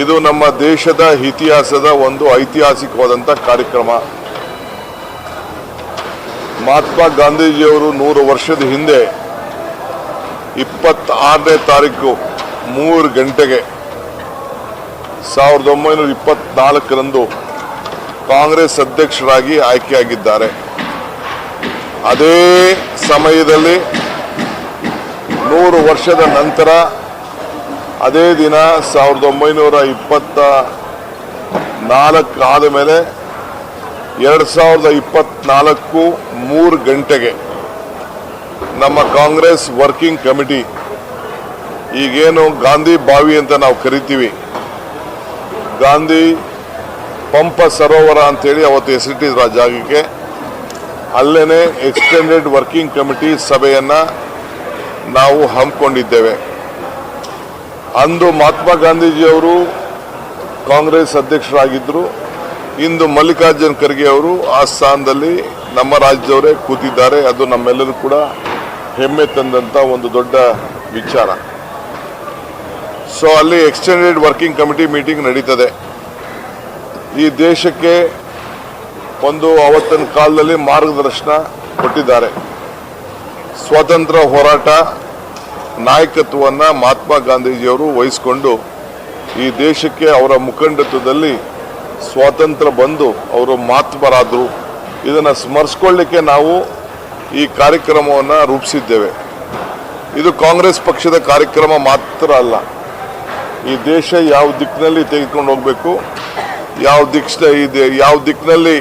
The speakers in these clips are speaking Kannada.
ಇದು ನಮ್ಮ ದೇಶದ ಇತಿಹಾಸದ ಒಂದು ಐತಿಹಾಸಿಕವಾದಂಥ ಕಾರ್ಯಕ್ರಮ. ಮಹಾತ್ಮ ಗಾಂಧೀಜಿಯವರು ನೂರು ವರ್ಷದ ಹಿಂದೆ ಇಪ್ಪತ್ತಾರನೇ ತಾರೀಕು ಮೂರು ಗಂಟೆಗೆ ಸಾವಿರದ ಒಂಬೈನೂರ ಇಪ್ಪತ್ನಾಲ್ಕರಂದು ಕಾಂಗ್ರೆಸ್ ಅಧ್ಯಕ್ಷರಾಗಿ ಆಯ್ಕೆಯಾಗಿದ್ದಾರೆ. ಅದೇ ಸಮಯದಲ್ಲಿ ನೂರು ವರ್ಷದ ನಂತರ ಅದೇ ದಿನ ಸಾವಿರದ ಒಂಬೈನೂರ ಇಪ್ಪತ್ತ ನಾಲ್ಕು ಆದ ಮೇಲೆ ಎರಡು ಸಾವಿರದ ಇಪ್ಪತ್ನಾಲ್ಕು ಮೂರು ಗಂಟೆಗೆ ನಮ್ಮ ಕಾಂಗ್ರೆಸ್ ವರ್ಕಿಂಗ್ ಕಮಿಟಿ, ಈಗೇನು ಗಾಂಧಿ ಬಾವಿ ಅಂತ ನಾವು ಕರಿತೀವಿ. ಗಾಂಧಿ ಪಂಪ ಸರೋವರ ಅಂತೇಳಿ ಅವತ್ತು ಹೆಸರಿಟ್ಟಿದ್ರು ಆ ಜಾಗಕ್ಕೆ. ಅಲ್ಲೇ ಎಕ್ಸ್ಟೆಂಡೆಡ್ ವರ್ಕಿಂಗ್ ಕಮಿಟಿ ಸಭೆಯನ್ನು ನಾವು ಹಮ್ಮಿಕೊಂಡಿದ್ದೇವೆ. ಅಂದು ಮಹಾತ್ಮ ಗಾಂಧೀಜಿಯವರು ಕಾಂಗ್ರೆಸ್ ಅಧ್ಯಕ್ಷರಾಗಿದ್ದರು ಇಂದು ಮಲ್ಲಿಕಾರ್ಜುನ್ ಖರ್ಗೆ ಅವರು ಆ ಸ್ಥಾನದಲ್ಲಿ ನಮ್ಮ ರಾಜ್ಯದವರೇ ಕೂತಿದ್ದಾರೆ. ಅದು ನಮ್ಮೆಲ್ಲರೂ ಕೂಡ ಹೆಮ್ಮೆ ತಂದಂಥ ಒಂದು ದೊಡ್ಡ ವಿಚಾರ. ಸೊ ಅಲ್ಲಿ ಎಕ್ಸ್ಟೆಂಡೆಡ್ ವರ್ಕಿಂಗ್ ಕಮಿಟಿ ಮೀಟಿಂಗ್ ನಡೀತದೆ. ಈ ದೇಶಕ್ಕೆ ಒಂದು ಅವತ್ತಿನ ಕಾಲದಲ್ಲಿ ಮಾರ್ಗದರ್ಶನ ಕೊಟ್ಟಿದ್ದಾರೆ. ಸ್ವಾತಂತ್ರ್ಯ ಹೋರಾಟ ನಾಯಕತ್ವವನ್ನು ಮಹಾತ್ಮ ಗಾಂಧೀಜಿಯವರು ವಹಿಸಿಕೊಂಡು ಈ ದೇಶಕ್ಕೆ ಅವರ ಮುಖಂಡತ್ವದಲ್ಲಿ ಸ್ವಾತಂತ್ರ್ಯ ಬಂದು ಅವರು ಮಹಾತ್ಮರಾದರು. ಇದನ್ನು ಸ್ಮರಿಸ್ಕೊಳ್ಳಿಕ್ಕೆ ನಾವು ಈ ಕಾರ್ಯಕ್ರಮವನ್ನು ರೂಪಿಸಿದ್ದೇವೆ. ಇದು ಕಾಂಗ್ರೆಸ್ ಪಕ್ಷದ ಕಾರ್ಯಕ್ರಮ ಮಾತ್ರ ಅಲ್ಲ. ಈ ದೇಶ ಯಾವ ದಿಕ್ಕಿನಲ್ಲಿ ತೆಗೆದುಕೊಂಡು ಹೋಗಬೇಕು, ಯಾವ ದಿಕ್ಷ ಇದೆ ಯಾವ ದಿಕ್ಕಿನಲ್ಲಿ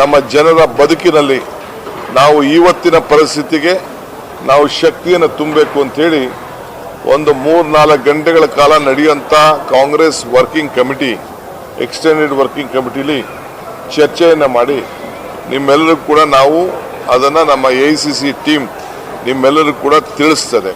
ನಮ್ಮ ಜನರ ಬದುಕಿನಲ್ಲಿ ನಾವು ಇವತ್ತಿನ ಪರಿಸ್ಥಿತಿಗೆ ನಾವು ಶಕ್ತಿಯನ್ನು ತುಂಬಬೇಕು ಅಂತೇಳಿ ಒಂದು ಮೂರು ನಾಲ್ಕು ಗಂಟೆಗಳ ಕಾಲ ನಡೆಯುವಂಥ Congress working committee extended working ಕಮಿಟಿಲಿ ಚರ್ಚೆಯನ್ನು ಮಾಡಿ ನಿಮ್ಮೆಲ್ಲರಿಗೂ ಕೂಡ ನಾವು ಅದನ್ನು ನಮ್ಮ ಎ ಸಿ ಸಿ ಟೀಮ್ ನಿಮ್ಮೆಲ್ಲರಿಗೂ ಕೂಡ ತಿಳಿಸ್ತದೆ.